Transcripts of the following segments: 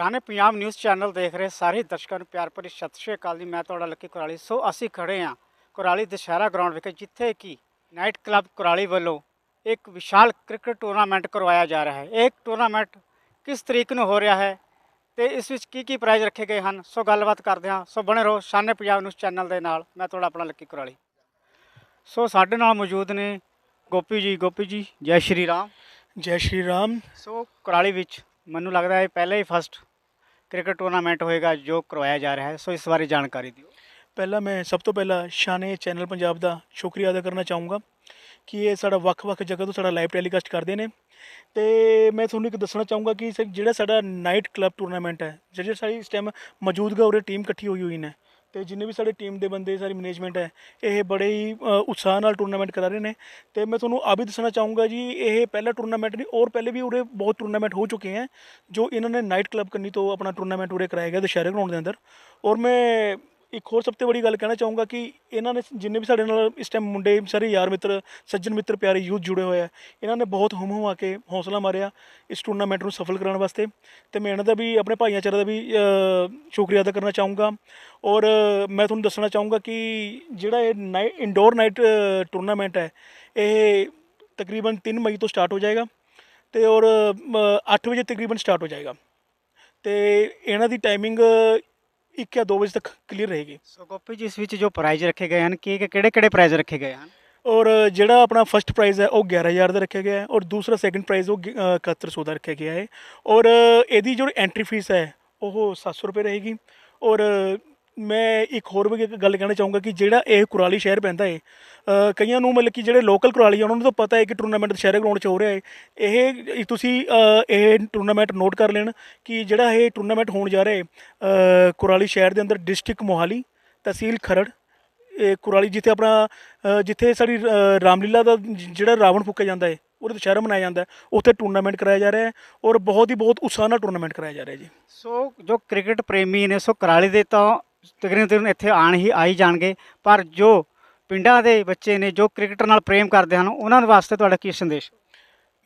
Shane Punjab news channel ਦੇਖ ਰਹੇ ਸਾਰੇ ਦਰਸ਼ਕਾਂ ਨੂੰ ਪਿਆਰ ਭਰੀ ਸਤਿ ਸ਼੍ਰੀ ਅਕਾਲ ਜੀ। ਮੈਂ ਤੁਹਾਡਾ ਲੱਕੀ ਕੁਰਾਲੀ। ਸੋ ਅਸੀਂ ਖੜੇ ਹਾਂ ਕੁਰਾਲੀ ਦੁਸ਼ਹਿਰਾ ਗਰਾਊਂਡ ਵਿਖੇ ਜਿੱਥੇ ਕਿ ਨਾਈਟ ਕਲੱਬ ਕੁਰਾਲੀ ਵੱਲੋਂ ਇੱਕ ਵਿਸ਼ਾਲ ਕ੍ਰਿਕਟ ਟੂਰਨਾਮੈਂਟ ਕਰਵਾਇਆ ਜਾ ਰਿਹਾ ਹੈ। ਇਹ ਟੂਰਨਾਮੈਂਟ ਕਿਸ ਤਰੀਕ ਨੂੰ ਹੋ ਰਿਹਾ ਹੈ ਤੇ ਇਸ ਵਿੱਚ ਕੀ ਕੀ ਪ੍ਰਾਈਜ਼ ਰੱਖੇ ਗਏ ਹਨ? ਸੋ ਗੱਲਬਾਤ ਕਰਦੇ ਹਾਂ। ਸੋ ਬਣੇ ਰਹੋ ਸ਼ਾਨੇ ਪੰਜਾਬ ਨਿਊਜ਼ ਚੈਨਲ ਦੇ ਨਾਲ। ਮੈਂ ਤੁਹਾਡਾ ਆਪਣਾ ਲੱਕੀ ਕੁਰਾਲੀ। ਸੋ ਸਾਡੇ ਨਾਲ ਮੌਜੂਦ ਨੇ ਗੋਪੀ ਜੀ। ਗੋਪੀ ਜੀ ਜੈ ਸ਼੍ਰੀ ਰਾਮ। ਜੈ ਸ਼੍ਰੀ ਰਾਮ। ਸੋ ਕੁਰਾਲੀ ਵਿੱਚ ਮੈਨੂੰ ਲੱਗਦਾ ਹੈ ਪਹਿਲਾ ਹੀ ਫਸਟ ਕ੍ਰਿਕਟ ਟੂਰਨਾਮੈਂਟ ਹੋਏਗਾ ਜੋ ਕਰਵਾਇਆ ਜਾ ਰਿਹਾ ਹੈ, ਸੋ ਇਸ ਬਾਰੇ ਜਾਣਕਾਰੀ ਦਿਓ। ਪਹਿਲਾਂ ਮੈਂ ਸਭ ਤੋਂ ਪਹਿਲਾਂ ਸ਼ਾਨੇ ਚੈਨਲ ਪੰਜਾਬ ਦਾ ਸ਼ੁਕਰੀਆ ਅਦਾ ਕਰਨਾ ਚਾਹੂੰਗਾ ਕਿ ਇਹ ਸਾਡਾ ਵੱਖ-ਵੱਖ ਜਗ੍ਹਾ ਤੋਂ ਸਾਡਾ ਲਾਈਵ ਟੈਲੀਕਾਸਟ ਕਰਦੇ ਨੇ। ਤੇ ਮੈਂ ਤੁਹਾਨੂੰ ਇੱਕ ਦੱਸਣਾ ਚਾਹੂੰਗਾ ਕਿ ਸ- ਜਿਹੜਾ ਸਾਡਾ ਨਾਈਟ ਕਲੱਬ ਟੂਰਨਾਮੈਂਟ ਹੈ, ਜਿਹੜੇ ਸਾਡੀ ਇਸ ਟਾਈਮ ਮੌਜੂਦਗਾ ਉਰੇ ਟੀਮ ਇਕੱਠੀ ਹੋਈ ਹੋਈ ਨੇ ਤੇ ਜਿੰਨੇ ਵੀ ਸਾਡੇ ਟੀਮ ਦੇ ਬੰਦੇ ਸਾਰੀ ਮੈਨੇਜਮੈਂਟ ਹੈ ਇਹ ਬੜੇ ਹੀ ਅ, ਉਤਸ਼ਾਹ ਨਾਲ ਟੂਰਨਾਮੈਂਟ ਕਰਾ ਰਹੇ ਨੇ। ਤੇ ਮੈਂ ਤੁਹਾਨੂੰ ਆ ਵੀ ਦੱਸਣਾ ਚਾਹੂੰਗਾ ਜੀ ਇਹ ਪਹਿਲਾ ਟੂਰਨਾਮੈਂਟ ਨਹੀਂ ਔਰ ਪਹਿਲੇ ਵੀ ਉਰੇ ਬਹੁਤ ਟੂਰਨਾਮੈਂਟ ਹੋ ਚੁੱਕੇ ਹੈ ਜੋ ਇਹਨਾਂ ਨੇ ਨਾਈਟ ਕਲੱਬ ਕੰਨੀ ਤੋਂ ਆਪਣਾ ਟੂਰਨਾਮੈਂਟ ਉਰੇ ਕਰਾਇਆ ਗਿਆ ਦੁਸ਼ਹਿਰੇ ਗਰਾਊਂਡ ਦੇ ਅੰਦਰ। ਔਰ ਮੈਂ ਇੱਕ ਹੋਰ ਸਭ ਤੋਂ ਵੱਡੀ ਗੱਲ ਕਹਿਣਾ ਚਾਹੂੰਗਾ ਕਿ ਇਹਨਾਂ ਨੇ ਜਿੰਨੇ ਵੀ ਸਾਡੇ ਨਾਲ ਇਸ ਟਾਈਮ ਮੁੰਡੇ, ਸਾਰੇ ਯਾਰ ਮਿੱਤਰ, ਸੱਜਣ ਮਿੱਤਰ, ਪਿਆਰੇ ਯੂਥ ਜੁੜੇ ਹੋਏ ਆ, ਇਹਨਾਂ ਨੇ ਬਹੁਤ ਹੁਮ ਹੁਮਾ ਕੇ ਹੌਸਲਾ ਮਾਰਿਆ ਇਸ ਟੂਰਨਾਮੈਂਟ ਨੂੰ ਸਫਲ ਕਰਾਉਣ ਵਾਸਤੇ ਤੇ ਮੈਂ ਇਹਨਾਂ ਦਾ ਵੀ ਆਪਣੇ ਭਾਈਆਚਾਰੇ ਦਾ ਵੀ ਸ਼ੁਕਰੀਆ ਅਦਾ ਕਰਨਾ ਚਾਹੂੰਗਾ ਔਰ ਮੈਂ ਤੁਹਾਨੂੰ ਦੱਸਣਾ ਚਾਹੂੰਗਾ ਕਿ ਜਿਹੜਾ ਇਹ ਨਾਈਟ ਇੰਡੋਰ ਨਾਈਟ ਟੂਰਨਾਮੈਂਟ ਹੈ, ਇਹ ਤਕਰੀਬਨ 3 ਮਈ ਤੋਂ ਸਟਾਰਟ ਹੋ ਜਾਏਗਾ ਤੇ ਔਰ 8 ਵਜੇ ਤਕਰੀਬਨ ਸਟਾਰਟ ਹੋ ਜਾਏਗਾ ਤੇ ਇਹਨਾਂ ਦੀ ਟਾਈਮਿੰਗ 1 ਜਾਂ 2 ਵਜੇ ਤੱਕ ਕਲੀਅਰ ਰਹੇਗੀ। ਸੋ ਗੋਪੀ ਜੀ ਇਸ ਵਿੱਚ ਜੋ ਪ੍ਰਾਈਜ਼ ਰੱਖੇ ਗਏ ਹਨ ਕੀ ਕਿਹੜੇ ਕਿਹੜੇ ਪ੍ਰਾਈਜ਼ ਰੱਖੇ ਗਏ ਹਨ? ਔਰ ਜਿਹੜਾ ਆਪਣਾ ਫਰਸਟ ਪ੍ਰਾਈਜ਼ ਹੈ ਉਹ 11000 ਦਾ ਰੱਖਿਆ ਗਿਆ ਹੈ ਔਰ ਦੂਸਰਾ ਸੈਕੰਡ ਪ੍ਰਾਈਜ਼ ਉਹ ਗਿ- ਅ, 7100 ਦਾ ਰੱਖਿਆ ਗਿਆ ਹੈ। ਔਰ ਇਹਦੀ ਜੋ ਐਂਟਰੀ ਫੀਸ ਹੈ ਉਹ 700 ਰੁਪਏ ਰਹੇਗੀ। ਔਰ ਮੈਂ ਇੱਕ ਹੋਰ ਵੀ ਇੱਕ ਗੱਲ ਕਹਿਣਾ ਚਾਹੂੰਗਾ ਕਿ ਜਿਹੜਾ ਇਹ ਕੁਰਾਲੀ ਸ਼ਹਿਰ ਪੈਂਦਾ ਹੈ ਕਈਆਂ ਨੂੰ ਮਤਲਬ ਕਿ ਜਿਹੜੇ ਲੋਕਲ ਕੁਰਾਲੀ ਆ, ਉਹਨਾਂ ਨੂੰ ਤਾਂ ਪਤਾ ਹੈ ਕਿ ਟੂਰਨਾਮੈਂਟ ਸ਼ਹਿਰ ਗਰਾਊਂਡ 'ਚ ਹੋ ਰਿਹਾ ਹੈ ਇਹ ਤੁਸੀਂ ਇਹ ਟੂਰਨਾਮੈਂਟ ਨੋਟ ਕਰ ਲੈਣ ਕਿ ਜਿਹੜਾ ਇਹ ਟੂਰਨਾਮੈਂਟ ਹੋਣ ਜਾ ਰਿਹਾ ਹੈ ਕੁਰਾਲੀ ਸ਼ਹਿਰ ਦੇ ਅੰਦਰ ਡਿਸਟ੍ਰਿਕਟ ਮੋਹਾਲੀ, ਤਹਿਸੀਲ ਖਰੜ, ਇਹ ਕੁਰਾਲੀ ਜਿੱਥੇ ਆਪਣਾ ਜਿੱਥੇ ਸਾਡੀ ਰਾਮਲੀਲਾ ਦਾ ਜਿਹੜਾ ਰਾਵਣ ਫੂਕਿਆ ਜਾਂਦਾ ਹੈ ਉਹਦੇ ਦੁਸ਼ਹਿਰਾ ਮਨਾਇਆ ਜਾਂਦਾ ਉੱਥੇ ਟੂਰਨਾਮੈਂਟ ਕਰਾਇਆ ਜਾ ਰਿਹਾ ਹੈ ਔਰ ਬਹੁਤ ਹੀ ਬਹੁਤ ਉਤਸ਼ਾਹ ਨਾਲ ਟੂਰਨਾਮੈਂਟ ਕਰਾਇਆ ਜਾ ਰਿਹਾ ਜੀ। ਸੋ ਜੋ ਕ੍ਰਿਕਟ ਪ੍ਰੇਮੀ ਨੇ ਸੋ ਕਰਾਲੀ ਦੇ ਤਾਂ ਤਕਰੀਬਨ ਤਕਰੀਬਨ ਇੱਥੇ ਆਣ ਹੀ ਆਈ ਜਾਣਗੇ। ਪਰ ਜੋ ਪਿੰਡਾਂ ਦੇ ਬੱਚੇ ਨੇ, ਜੋ ਕ੍ਰਿਕਟ ਨਾਲ ਪ੍ਰੇਮ ਕਰਦੇ ਹਨ, ਉਹਨਾਂ ਵਾਸਤੇ ਤੁਹਾਡਾ ਕੀ ਸੰਦੇਸ਼?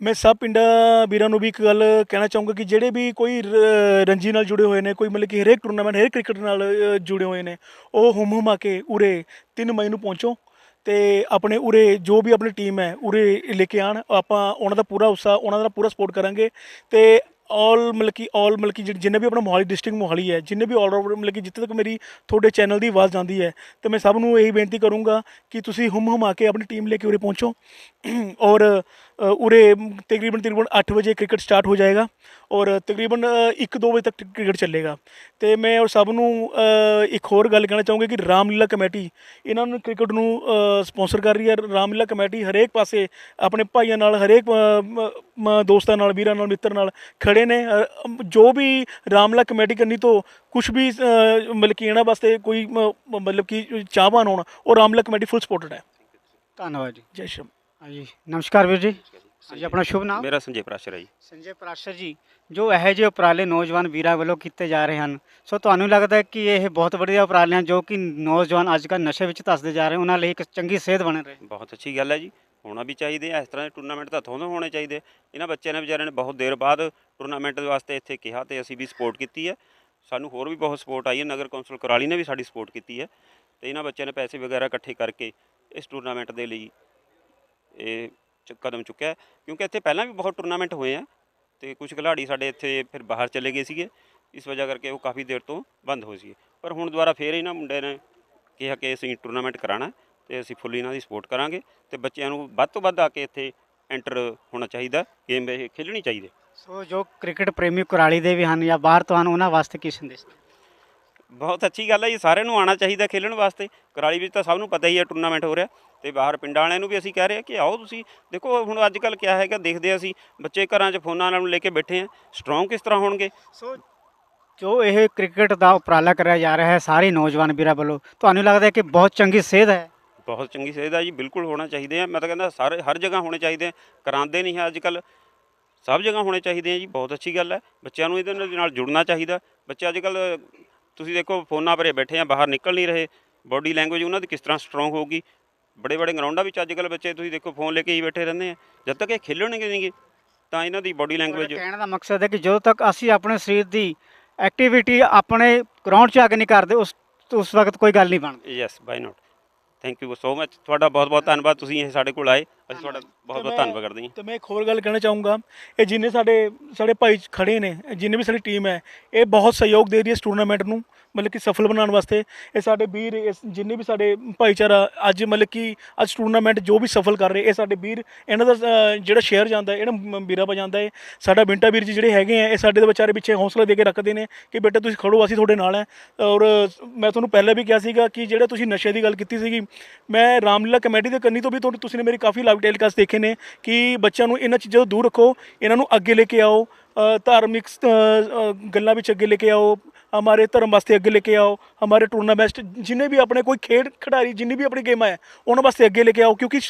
ਮੈਂ ਸਭ ਪਿੰਡਾਂ ਵੀਰਾਂ ਨੂੰ ਵੀ ਇੱਕ ਗੱਲ ਕਹਿਣਾ ਚਾਹੂੰਗਾ ਕਿ ਜਿਹੜੇ ਵੀ ਕੋਈ ਰ- ਰਣਜੀ ਨਾਲ ਜੁੜੇ ਹੋਏ ਨੇ, ਕੋਈ ਮਤਲਬ ਕਿ ਹਰੇਕ ਟੂਰਨਾਮੈਂਟ ਹਰੇਕ ਕ੍ਰਿਕਟ ਨਾਲ ਜੁੜੇ ਹੋਏ ਨੇ, ਉਹ ਹੁਮ ਹੁਮ ਆ ਕੇ ਉਰੇ 3 ਮਈ ਨੂੰ ਪਹੁੰਚੋ ਤੇ ਆਪਣੇ ਉਰੇ ਜੋ ਵੀ ਆਪਣੀ ਟੀਮ ਹੈ, ਉਰੇ ਲੈ ਕੇ ਆਣ ਆਪਾਂ ਉਹਨਾਂ ਦਾ ਪੂਰਾ ਉਤਸ਼ਾਹ, ਉਹਨਾਂ ਦਾ ਪੂਰਾ ਸਪੋਰਟ ਕਰਾਂਗੇ ਤੇ ਆਲ ਮਤਲਬ ਕਿ ਆਲ ਮਤਲਬ ਕਿ ਜਿ- ਜਿੰਨੇ ਵੀ ਆਪਣਾ ਮੋਹਾਲੀ ਡਿਸਟ੍ਰਿਕਟ ਮੋਹਾਲੀ ਹੈ, ਜਿੰਨੇ ਵੀ ਆਲ ਓਵਰ ਮਤਲਬ ਕਿ ਜਿੱਥੇ ਤੱਕ ਮੇਰੀ ਤੁਹਾਡੇ ਚੈਨਲ ਦੀ ਆਵਾਜ਼ ਜਾਂਦੀ ਹੈ, ਤੇ ਮੈਂ ਸਭ ਨੂੰ ਇਹੀ ਬੇਨਤੀ ਕਰੂੰਗਾ ਕਿ ਤੁਸੀਂ ਹੁਮ ਹੁਮਾ ਕੇ ਆਪਣੀ ਟੀਮ ਲੈ ਕੇ ਉਰੇ ਪਹੁੰਚੋ। ਔਰ ਉਰੇ ਤਕਰੀਬਨ ਤਕਰੀਬਨ 8 ਵਜੇ ਕ੍ਰਿਕਟ ਸਟਾਰਟ ਹੋ ਜਾਏਗਾ ਔਰ ਤਕਰੀਬਨ 1-2 ਵਜੇ ਤੱਕ ਕ੍ਰਿਕਟ ਚੱਲੇਗਾ। ਤੇ ਮੈਂ ਔਰ ਸਭ ਨੂੰ ਇੱਕ ਹੋਰ ਗੱਲ ਕਹਿਣਾ ਚਾਹੂੰਗਾ ਕਿ ਰਾਮਲੀਲਾ ਕਮੇਟੀ ਇਹਨਾਂ ਨੂੰ ਕ੍ਰਿਕਟ ਨੂੰ ਸਪਾਂਸਰ ਕਰ ਰਹੀ ਹੈ। ਰਾਮਲੀਲਾ ਕਮੇਟੀ ਹਰੇਕ ਪਾਸੇ ਆਪਣੇ ਭਾਈਆਂ ਨਾਲ ਹਰੇਕ ਦੋਸਤਾਂ ਨਾਲ ਵੀਰਾਂ ਨਾਲ ਮਿੱਤਰ ਨਾਲ ਖੜੇ ਨੇ। ਜੋ ਵੀ ਰਾਮਲੀਲਾ ਕਮੇਟੀ ਕਰਨੀ ਤੋਂ ਕੁਝ ਵੀ ਮਤਲਬ ਕਿ ਇਹਨਾਂ ਵਾਸਤੇ ਕੋਈ ਮਤਲਬ ਕਿ ਚਾਹਵਾਨ ਹੋਣਾ ਉਹ ਰਾਮਲੀਲਾ ਕਮੇਟੀ ਫੁੱਲ ਸਪੋਰਟਡ ਹੈ। ਧੰਨਵਾਦ ਜੀ। ਜੈ ਸ਼੍ਰੀ ਰਾਮ। ਹਾਂਜੀ ਨਮਸਕਾਰ ਵੀਰ ਜੀ। ਹਾਂਜੀ ਆਪਣਾ ਸ਼ੁਭ ਨਾਮ? ਮੇਰਾ ਸੰਜੇ ਪ੍ਰਾਸ਼ਰ ਹੈ ਜੀ। ਸੰਜੇ ਪ੍ਰਾਸ਼ਰ ਜੀ ਜੋ ਇਹੋ ਜਿਹੇ ਉਪਰਾਲੇ ਨੌਜਵਾਨ ਵੀਰਾਂ ਵੱਲੋਂ ਕੀਤੇ ਜਾ ਰਹੇ ਹਨ ਸੋ ਤੁਹਾਨੂੰ ਲੱਗਦਾ ਹੈ ਕਿ ਇਹ ਬਹੁਤ ਵਧੀਆ ਉਪਰਾਲੇ ਹਨ ਜੋ ਕਿ ਨੌਜਵਾਨ ਅੱਜ ਕੱਲ੍ਹ ਨਸ਼ੇ ਵਿੱਚ ਧੱਸਦੇ ਜਾ ਰਹੇ ਉਹਨਾਂ ਲਈ ਇੱਕ ਚੰਗੀ ਸਿਹਤ ਬਣ ਰਹੇ। ਬਹੁਤ ਅੱਛੀ ਗੱਲ ਹੈ ਜੀ ਹੋਣਾ ਵੀ ਚਾਹੀਦੇ ਆ ਇਸ ਤਰ੍ਹਾਂ ਦੇ ਟੂਰਨਾਮੈਂਟ ਤਾਂ ਥੋੜੇ ਹੋਣੇ ਚਾਹੀਦੇ ਇਹਨਾਂ ਬੱਚਿਆਂ ਨੇ ਵਿਚਾਰਿਆਂ ਨੇ ਬਹੁਤ ਦੇਰ ਬਾਅਦ ਟੂਰਨਾਮੈਂਟ ਦੇ ਵਾਸਤੇ ਇੱਥੇ ਕਿਹਾ ਤੇ ਅਸੀਂ ਵੀ ਸਪੋਰਟ ਕੀਤੀ ਹੈ। ਸਾਨੂੰ ਹੋਰ ਵੀ ਬਹੁਤ ਸਪੋਰਟ ਆਈ ਹੈ ਨਗਰ ਕੌਂਸਲ ਕੁਰਾਲੀ ਨੇ ਵੀ ਸਾਡੀ ਸਪੋਰਟ ਕੀਤੀ ਹੈ। ਤੇ ਇਹਨਾਂ ਬੱਚਿਆਂ ਨੇ ਪੈਸੇ ਵਗੈਰਾ ਇਕੱਠੇ ਕਰਕੇ ਇਸ ਟੂਰਨਾਮੈਂਟ ਦੇ ਲਈ ਇਹ ਚ- ਕਦਮ ਚੁੱਕਿਆ ਹੈ। ਕਿਉਂਕਿ ਇੱਥੇ ਪਹਿਲਾਂ ਵੀ ਬਹੁਤ ਟੂਰਨਾਮੈਂਟ ਹੋਏ ਆ ਤੇ ਕੁਝ ਖਿਡਾਰੀ ਸਾਡੇ ਇੱਥੇ ਫਿਰ ਬਾਹਰ ਚਲੇ ਗਏ ਸੀਗੇ, ਇਸ ਵਜ੍ਹਾ ਕਰਕੇ ਉਹ ਕਾਫੀ ਦੇਰ ਤੋਂ ਬੰਦ ਹੋਏ ਸੀ ਪਰ ਹੁਣ ਦੁਬਾਰਾ ਫੇਰ ਇਹਨਾਂ ਮੁੰਡੇ ਨੇ ਕਿਹਾ ਕਿ ਅਸੀਂ ਟੂਰਨਾਮੈਂਟ ਕਰਾਣਾ ਤੇ ਅਸੀਂ ਫੁੱਲੀ ਇਹਨਾਂ ਦੀ ਸਪੋਰਟ ਕਰਾਂਗੇ ਤੇ ਬੱਚਿਆਂ ਨੂੰ ਵੱਧ ਤੋਂ ਵੱਧ ਆ ਕੇ ਇੱਥੇ ਐਂਟਰ ਹੋਣਾ ਚਾਹੀਦਾ ਗੇਮ ਇਹ ਖੇਡਣੀ ਚਾਹੀਦੀ ਸੋ ਜੋ ਕ੍ਰਿਕਟ ਪ੍ਰੇਮੀ ਕੁਰਾਲੀ ਦੇ ਵੀ ਹਨ ਜਾਂ ਬਾਹਰ ਤੋਂ ਹਨ, ਉਹਨਾਂ ਵਾਸਤੇ ਕੀ ਸੰਦੇਸ਼ ਬਹੁਤ ਅੱਛੀ ਗੱਲ ਹੈ ਜੀ ਸਾਰਿਆਂ ਨੂੰ ਆਉਣਾ ਚਾਹੀਦਾ ਖੇਡਣ ਵਾਸਤੇ। ਕਰਾਲੀ ਵਿੱਚ ਤਾਂ ਸਭ ਨੂੰ ਪਤਾ ਹੀ ਹੈ ਟੂਰਨਾਮੈਂਟ ਹੋ ਰਿਹਾ। ਤੇ ਬਾਹਰ ਪਿੰਡਾਂ ਵਾਲਿਆਂ ਨੂੰ ਵੀ ਅਸੀਂ ਕਹਿ ਰਹੇ ਹਾਂ ਕਿ ਆਓ ਤੁਸੀਂ। ਦੇਖੋ ਹੁਣ ਅੱਜ ਕੱਲ ਕਿਆ ਹੈਗਾ ਦੇਖਦੇ ਹਾਂ ਅਸੀਂ ਬੱਚੇ ਘਰਾਂ 'ਚ ਫੋਨਾਂ ਨਾਲ ਲੈ ਕੇ ਬੈਠੇ ਆ ਸਟਰੋਂਗ ਕਿਸ ਤਰ੍ਹਾਂ ਹੋਣਗੇ? ਸੋ ਜੋ ਇਹ ਕ੍ਰਿਕਟ ਦਾ ਉਪਰਾਲਾ ਕਰਿਆ ਜਾ ਰਿਹਾ ਹੈ ਸਾਰੇ ਨੌਜਵਾਨ ਵੀਰਾਂ ਵੱਲੋਂ ਤੁਹਾਨੂੰ ਲੱਗਦਾ ਹੈ ਕਿ ਬਹੁਤ ਚੰਗੀ ਸਿਹਤ ਹੈ? ਬਹੁਤ ਚੰਗੀ ਸੇਧ ਆ ਜੀ ਬਿਲਕੁਲ ਹੋਣਾ ਚਾਹੀਦੇ ਆ। ਮੈਂ ਤਾਂ ਕਹਿੰਦਾ ਸਾਰੇ ਹਰ ਜਗ੍ਹਾ ਹੋਣੇ ਚਾਹੀਦੇ ਆ। ਕਰਾਉਂਦੇ ਨਹੀਂ ਹੈ ਅੱਜ ਕੱਲ ਸਭ ਜਗ੍ਹਾ ਹੋਣੇ ਚਾਹੀਦੇ ਆ ਜੀ ਬਹੁਤ ਅੱਛੀ ਗੱਲ ਹੈ। ਬੱਚਿਆਂ ਨੂੰ ਇਹਦੇ ਨਾਲ ਜੁੜਨਾ ਚਾਹੀਦਾ। ਬੱਚੇ ਅੱਜ ਕੱਲ ਤੁਸੀਂ ਦੇਖੋ ਫੋਨਾਂ ਭਰੇ ਬੈਠੇ ਆ ਬਾਹਰ ਨਿਕਲ ਨਹੀਂ ਰਹੇ। ਬਾਡੀ ਲੈਂਗੁਏਜ ਉਹਨਾਂ ਦੀ ਕਿਸ ਤਰ੍ਹਾਂ ਸਟਰੋਂਗ ਹੋਊਗੀ? ਬੜੇ ਬੜੇ ਗਰਾਊਂਡਾਂ ਵਿੱਚ ਅੱਜ ਕੱਲ ਬੱਚੇ ਤੁਸੀਂ ਦੇਖੋ ਫੋਨ ਲੈ ਕੇ ਹੀ ਬੈਠੇ ਰਹਿੰਦੇ ਆ। ਜਦ ਤੱਕ ਇਹ ਖੇਲਣਗੇ ਨਹੀਂਗੇ ਤਾਂ ਇਹਨਾਂ ਦੀ ਬਾਡੀ ਲੈਂਗੁਏਜ ਕਹਿਣ ਦਾ ਮਕਸਦ ਹੈ ਕਿ ਜਦੋਂ ਤੱਕ ਅਸੀਂ ਆਪਣੇ ਸਰੀਰ ਦੀ ਐਕਟੀਵਿਟੀ ਆਪਣੇ ਗਰਾਊਂਡ 'ਚ ਆ ਕੇ ਨਹੀਂ ਕਰਦੇ ਉਸ ਉਸ ਵਕਤ ਕੋਈ ਗੱਲ ਨਹੀਂ ਬਣਦੀ। Yes by not thank you so much ਤੁਹਾਡਾ ਬਹੁਤ ਬਹੁਤ ਧੰਨਵਾਦ ਤੁਸੀਂ ਇਹ ਸਾਡੇ ਕੋਲ ਆਏ। ਅਸੀਂ ਤੁਹਾਡਾ ਬਹੁਤ ਬਹੁਤ ਧੰਨਵਾਦ ਕਰਦੇ ਹਾਂ ਤੇ ਮੈਂ ਇੱਕ ਹੋਰ ਗੱਲ ਕਹਿਣਾ ਚਾਹੂੰਗਾ। ਇਹ ਜਿੰਨੇ ਸਾਡੇ ਸਾਡੇ ਭਾਈ ਖੜੇ ਨੇ ਜਿੰਨੇ ਵੀ ਸਾਡੀ ਟੀਮ ਹੈ ਇਹ ਬਹੁਤ ਸਹਿਯੋਗ ਦੇ ਰਹੀ ਹੈ ਇਸ ਟੂਰਨਾਮੈਂਟ ਨੂੰ ਮਤਲਬ ਕਿ ਸਫਲ ਬਣਾਉਣ ਵਾਸਤੇ। ਇਹ ਸਾਡੇ ਵੀਰ ਇਸ ਜਿੰਨੇ ਵੀ ਸਾਡੇ ਭਾਈਚਾਰਾ ਅੱਜ ਮਤਲਬ ਕਿ ਅੱਜ ਟੂਰਨਾਮੈਂਟ ਜੋ ਵੀ ਸਫਲ ਕਰ ਰਹੇ ਇਹ ਸਾਡੇ ਵੀਰ ਇਹਨਾਂ ਦਾ ਜਿਹੜਾ ਸ਼ੇਅਰ ਜਾਂਦਾ ਇਹਨਾਂ ਵੀਰਾਂ ਪਾ ਜਾਂਦਾ ਹੈ। ਸਾਡਾ ਬਿੰਟਾ ਵੀਰ ਜੀ ਜਿਹੜੇ ਹੈਗੇ ਆ ਇਹ ਸਾਡੇ ਦੇ ਵਿਚਾਰੇ ਪਿੱਛੇ ਹੌਸਲਾ ਦੇ ਕੇ ਰੱਖਦੇ ਨੇ ਕਿ ਬੇਟਾ ਤੁਸੀਂ ਖੜੋ ਅਸੀਂ ਤੁਹਾਡੇ ਨਾਲ ਹੈ। ਔਰ ਮੈਂ ਤੁਹਾਨੂੰ ਪਹਿਲਾਂ ਵੀ ਕਿਹਾ ਸੀਗਾ ਕਿ ਜਿਹੜੇ ਤੁਸੀਂ ਨਸ਼ੇ ਦੀ ਗੱਲ ਕੀਤੀ ਸੀਗੀ ਮੈਂ ਰਾਮਲੀਲਾ ਕਮੇਟੀ ਦੇ ਕੰਨੀ ਤੋਂ ਵੀ ਤੁਹਾਨੂੰ ਤੁਸੀਂ ਨੇ ਮੇਰੀ ਕਾਫੀ ਲਾਈਵ ਟੈਲੀਕਾਸਟ ਦੇਖੇ ਨੇ ਕਿ ਬੱਚਿਆਂ ਨੂੰ ਇਹਨਾਂ ਚੀਜ਼ਾਂ ਤੋਂ ਦੂਰ ਰੱਖੋ, ਇਹਨਾਂ ਨੂੰ ਅੱਗੇ ਲੈ ਕੇ ਆਓ ਧਾਰਮਿਕ ਗੱਲਾਂ ਵਿੱਚ ਅੱਗੇ ਲੈ ਕੇ ਆਓ ਹਮਾਰੇ ਧਰਮ ਵਾਸਤੇ ਅੱਗੇ ਲੈ ਕੇ ਆਓ ਹਮਾਰੇ ਟੂਰਨਾਮੈਂਟ ਜਿੰਨੇ ਵੀ ਆਪਣੇ ਕੋਈ ਖੇਡ ਖਿਡਾਰੀ ਜਿੰਨੀ ਵੀ ਆਪਣੀ ਗੇਮਾਂ ਹੈ ਉਹਨਾਂ ਵਾਸਤੇ ਅੱਗੇ ਲੈ ਕੇ ਆਓ ਕਿਉਂਕਿ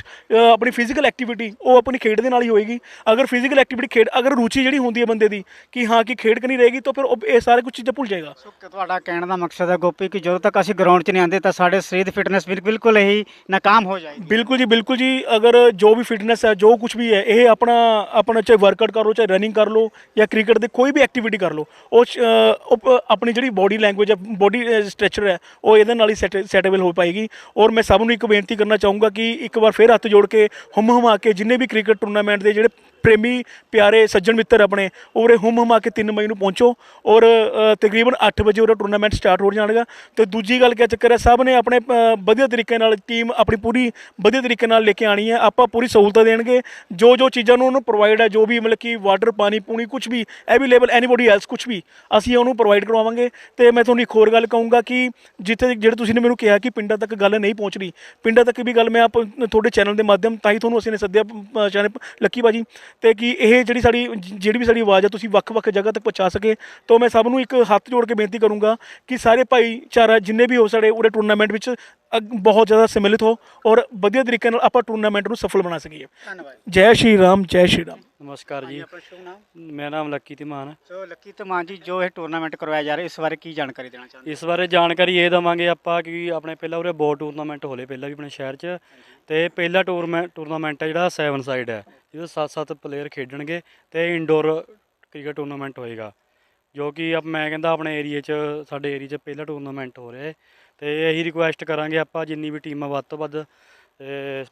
ਆਪਣੀ ਫਿਜ਼ੀਕਲ ਐਕਟੀਵਿਟੀ ਉਹ ਆਪਣੀ ਖੇਡ ਦੇ ਨਾਲ ਹੀ ਹੋਏਗੀ ਅਗਰ ਫਿਜ਼ੀਕਲ ਐਕਟੀਵਿਟੀ ਖੇਡ ਅਗਰ ਰੁਚੀ ਜਿਹੜੀ ਹੁੰਦੀ ਹੈ ਬੰਦੇ ਦੀ ਕਿ ਹਾਂ ਕਿ ਖੇਡ ਕਰਨੀ ਰਹੇਗੀ ਤਾਂ ਫਿਰ ਉਹ ਇਹ ਸਾਰੇ ਕੁਝ ਚੀਜ਼ਾਂ ਭੁੱਲ ਜਾਏਗਾ ਸੋ ਤੁਹਾਡਾ ਕਹਿਣ ਦਾ ਮਕਸਦ ਹੈ ਗੋਪੀ ਕਿ ਜਦੋਂ ਤੱਕ ਅਸੀਂ ਗਰਾਊਂਡ 'ਚ ਨਹੀਂ ਆਉਂਦੇ ਤਾਂ ਸਾਡੇ ਸਰੀਰ ਦੀ ਫਿਟਨੈਸ ਬਿਲਕੁਲ ਹੀ ਨਾਕਾਮ ਹੋ ਜਾਏਗੀ ਬਿਲਕੁਲ ਜੀ ਬਿਲਕੁਲ ਜੀ ਅਗਰ ਜੋ ਵੀ ਫਿਟਨੈਸ ਹੈ ਜੋ ਕੁਝ ਵੀ ਹੈ ਇਹ ਆਪਣਾ ਆਪਣਾ ਚਾਹੇ ਵਰਕਆਊਟ ਕਰ ਚਾਹੇ ਰਨਿੰਗ ਕਰ ਲਓ ਜਾਂ ਕ੍ਰਿਕਟ ਦੇ ਕੋਈ ਵੀ ਐਕਟੀਵਿਟੀ ਕਰ ਲਓ ਉਹ ਆਪਣੀ ਜਿਹੜੀ ਬੋਡੀ ਲੈਂਗੁਏਜ ਹੈ ਬੋਡੀ ਸਟਰਕਚਰ ਹੈ, ਉਹ ਇਹਦੇ ਨਾਲ ਹੀ ਸੈਟੇਬਲ ਹੋ ਪਾਏਗੀ। ਔਰ ਮੈਂ ਸਭ ਨੂੰ ਇੱਕ ਬੇਨਤੀ ਕਰਨਾ ਚਾਹੂੰਗਾ ਕਿ ਇੱਕ ਵਾਰ ਫਿਰ ਹੱਥ ਜੋੜ ਕੇ ਹੁਮ ਹੁਮਾ ਕੇ ਜਿੰਨੇ ਵੀ ਕ੍ਰਿਕਟ ਟੂਰਨਾਮੈਂਟ ਦੇ ਜਿਹੜੇ ਪ੍ਰੇਮੀ ਪਿਆਰੇ ਸੱਜਣ ਮਿੱਤਰ ਆਪਣੇ ਉਰੇ ਹੁਮ ਹੁਮਾ ਕੇ 3 ਮਈ ਨੂੰ ਪਹੁੰਚੋ ਔਰ ਤਕਰੀਬਨ 8 ਵਜੇ ਉਰੇ ਟੂਰਨਾਮੈਂਟ ਸਟਾਰਟ ਹੋ ਜਾਣਗਾ। ਤੇ ਦੂਜੀ ਗੱਲ ਕਿਆ ਚੱਕਰ ਹੈ, ਸਭ ਨੇ ਆਪਣੇ ਵਧੀਆ ਤਰੀਕੇ ਨਾਲ ਟੀਮ ਆਪਣੀ ਪੂਰੀ ਵਧੀਆ ਤਰੀਕੇ ਨਾਲ ਲੈ ਕੇ ਆਣੀ ਹੈ। ਆਪਾਂ ਪੂਰੀ ਸਹੂਲਤਾਂ ਦੇਣਗੇ। ਜੋ ਜੋ ਚੀਜ਼ਾਂ ਨੂੰ ਉਹਨੂੰ ਪ੍ਰੋਵਾਈਡ ਹੈ, ਜੋ ਵੀ ਮਤਲਬ ਕਿ ਵਾਟਰ ਪਾਣੀ, ਪੂਣੀ ਕੁਝ ਵੀ ਅਵੇਲੇਬਲ ਐਨੀਬੋਡੀ ਐਲਸ ਕੁਝ ਵੀ, ਅਸੀਂ ਉਹਨੂੰ ਪ੍ਰੋਵਾਈਡ ਕਰਵਾਵਾਂਗੇ। ਤੇ ਮੈਂ ਤੁਹਾਨੂੰ ਇੱਕ ਹੋਰ ਗੱਲ ਕਹੂੰਗਾ ਕਿ ਜਿੱਥੇ ਜਿਹੜੇ ਤੁਸੀਂ ਨੇ ਮੈਨੂੰ ਕਿਹਾ ਕਿ ਪਿੰਡਾਂ ਤੱਕ ਗੱਲ ਨਹੀਂ ਪਹੁੰਚ ਰਹੀ ਪਿੰਡਾਂ ਤੱਕ ਵੀ ਗੱਲ ਮੈਂ ਆਪ ਤੁਹਾਡੇ ਚੈਨਲ ਦੇ ਮਾਧਿਅਮ, ਤਾਂ ਹੀ ਤੁਹਾਨੂੰ ਅਸੀਂ ਨੇ ਸੱਦਿਆ ਚੈਨਲ ਲੱਕੀ ਬਾਜੀ ਤੇ ਕਿ ਇਹ ਜਿਹੜੀ ਸਾਡੀ ਜਿਹੜੀ ਵੀ ਸਾਡੀ ਆਵਾਜ਼ ਹੈ ਤੁਸੀਂ ਵੱਖ-ਵੱਖ ਜਗ੍ਹਾ ਤੱਕ ਪਹੁੰਚਾ ਸਕੇ। ਤਾਂ ਮੈਂ ਸਭ ਨੂੰ ਇੱਕ ਹੱਥ ਜੋੜ ਕੇ ਬੇਨਤੀ ਕਰੂੰਗਾ ਕਿ ਸਾਰੇ ਭਾਈਚਾਰਾ ਜਿੰਨੇ ਵੀ ਹੋ ਸਾਡੇ ਉਰੇ ਟੂਰਨਾਮੈਂਟ ਵਿੱਚ ਬਹੁਤ ਜ਼ਿਆਦਾ ਸਮਿਲਿਤ ਹੋ ਔਰ ਵਧੀਆ ਤਰੀਕੇ ਨਾਲ ਆਪਾਂ ਟੂਰਨਾਮੈਂਟ ਨੂੰ ਸਫਲ ਬਣਾ ਸਕੀਏ। ਧੰਨਵਾਦ ਜੈ ਸ਼੍ਰੀ ਰਾਮ ਜੈ ਸ਼੍ਰੀ ਰਾਮ। ਨਮਸਕਾਰ ਜੀ। ਆਪਣਾ ਸ਼ੁਭ ਨਾਮ? ਮੇਰਾ ਨਾਮ ਲੱਕੀ ਧੀਮਾਨ ਹੈ ਸੋ ਲੱਕੀ ਧਮਾਨ ਜੀ ਜੋ ਇਹ ਟੂਰਨਾਮੈਂਟ ਕਰਵਾਇਆ ਜਾ ਰਿਹਾ ਇਸ ਬਾਰੇ ਕੀ ਜਾਣਕਾਰੀ ਦੇਣਾ ਚਾਹੁੰਦੇ ਇਸ ਬਾਰੇ ਜਾਣਕਾਰੀ ਇਹ ਦਵਾਂਗੇ ਆਪਾਂ ਕਿ ਆਪਣੇ ਪਹਿਲਾਂ ਉਰੇ ਬੋਟ ਟੂਰਨਾਮੈਂਟ ਹੋਲੇ ਪਹਿਲਾਂ ਵੀ ਆਪਣੇ ਸ਼ਹਿਰ 'ਚ। ਤੇ ਪਹਿਲਾ ਟੂਰਨਾਮੈਂਟ ਟੂਰਨਾਮੈਂਟ ਹੈ ਜਿਹੜਾ 7 ਸਾਈਡ ਹੈ ਜਿਹਦੇ 7-7 ਪਲੇਅਰ ਖੇਡਣਗੇ ਤੇ ਇਨਡੋਰ ਕ੍ਰਿਕਟ ਟੂਰਨਾਮੈਂਟ ਹੋਏਗਾ। ਜੋ ਕਿ ਆਪ ਮੈਂ ਕਹਿੰਦਾ ਆਪਣੇ ਏਰੀਏ 'ਚ ਸਾਡੇ ਏਰੀਏ 'ਚ ਪਹਿਲਾ ਟੂਰਨਾਮੈਂਟ ਹੋ ਰਿਹਾ ਹੈ ਤੇ ਇਹੀ ਰਿਕੁਐਸਟ ਕਰਾਂਗੇ ਆਪਾਂ ਜਿੰਨੀ ਵੀ ਟੀਮਾਂ ਵੱਧ ਤੋਂ ਵੱਧ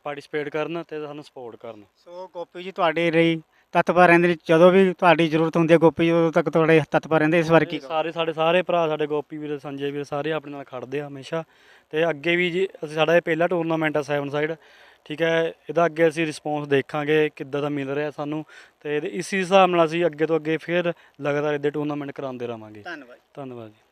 ਪਾਰਟਿਸਿਪੇਟ ਕਰਨ ਤੇ ਸਾਨੂੰ ਸਪੋਰਟ ਕਰਨ। ਸੋ ਗੋਪੀ ਜੀ ਤੁਹਾਡੇ ਲਈ ਤਤਪਰ ਰਹਿੰਦੇ ਨੇ। ਜਦੋਂ ਵੀ ਤੁਹਾਡੀ ਜ਼ਰੂਰਤ ਹੁੰਦੀ ਹੈ ਗੋਪੀ ਉਦੋਂ ਤੱਕ ਤੁਹਾਡੇ ਤਤਪਰ ਰਹਿੰਦੇ ਇਸ ਬਾਰੇ ਕੀ ਕਹੋ? ਸਾਰੇ ਸਾਡੇ ਸਾਰੇ ਭਰਾ ਸਾਡੇ ਗੋਪੀ ਵੀਰ ਸੰਜੇ ਵੀਰ ਸਾਰੇ ਆਪਣੇ ਨਾਲ ਖੜਦੇ ਆ ਹਮੇਸ਼ਾ। ਤੇ ਅੱਗੇ ਵੀ ਜੀ ਅਸੀਂ ਸਾਡਾ ਇਹ ਪਹਿਲਾ ਟੂਰਨਾਮੈਂਟ ਆ 7 ਸਾਈਡ ਠੀਕ ਹੈ ਇਹਦਾ ਅੱਗੇ ਅਸੀਂ ਰਿਸਪੌਂਸ ਦੇਖਾਂਗੇ ਕਿੱਦਾਂ ਦਾ ਮਿਲ ਰਿਹਾ ਸਾਨੂੰ। ਤੇ ਇਹਦੇ- ਇਸੇ ਹਿਸਾਬ ਨਾਲ ਅਸੀਂ ਅੱਗੇ ਤੋਂ ਅੱਗੇ ਫਿਰ ਲਗਾਤਾਰ ਇਹਦੇ ਟੂਰਨਾਮੈਂਟ ਕਰਾਉਂਦੇ ਰਵਾਂਗੇ ਧੰਨਵਾਦ ਧੰਨਵਾਦ ਜੀ।